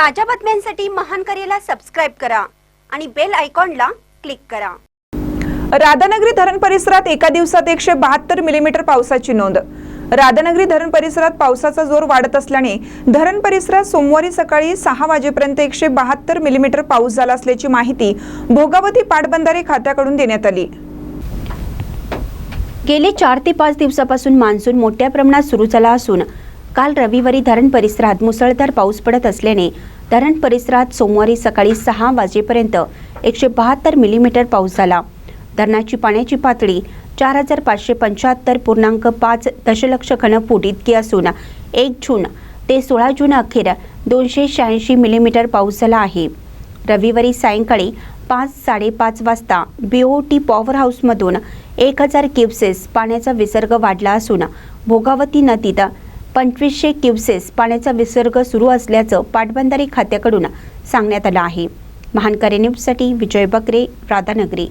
ताज्या बातम्यांसाठी महान करेला सबस्क्राईब करा आणि बेल आयकॉनला क्लिक करा. राधानगरी धरण परिसरात एका दिवसात एकशे बहात्तर मिलीमीटर पावसाची नोंद. राधानगरी धरण परिसरात पावसाचा जोर वाढत असल्याने धरण परिसरात सोमवारी सकाळी सहा वाजेपर्यंत एकशे बहात्तर मिलीमीटर पाऊस झाला असल्याची माहिती भोगावती पाटबंधारे खात्याकडून देण्यात आली. गेले चार ते पाच दिवसापासून मान्सून मोठ्या प्रमाणात सुरू झाला असून काल रविवारी धरण परिसरात मुसळधार पाऊस पडत असल्याने धरण परिसरात सोमवारी सकाळी सहा वाजेपर्यंत एकशे बहात्तर मिलीमीटर पाऊस झाला. धरणाची पाण्याची पातळी चार हजार पाचशे पंच्याहत्तर पूर्णांक पाच दशलक्ष घनफूट इतकी असून एक जून ते सोळा जून अखेर दोनशे शहाऐंशी मिलीमीटर पाऊस झाला आहे. रविवारी सायंकाळी पाच साडेपाच वाजता बी ओ टी पॉवर हाऊसमधून एक हजार क्युसेस पाण्याचा विसर्ग वाढला असून भोगावती नदीत पंचवीसशे क्युसेस पाण्याचा विसर्ग सुरू असल्याचं पाटबंधारे खात्याकडून सांगण्यात आलं आहे. महानकरे न्यूजसाठी विजय बकरे राधानगरी.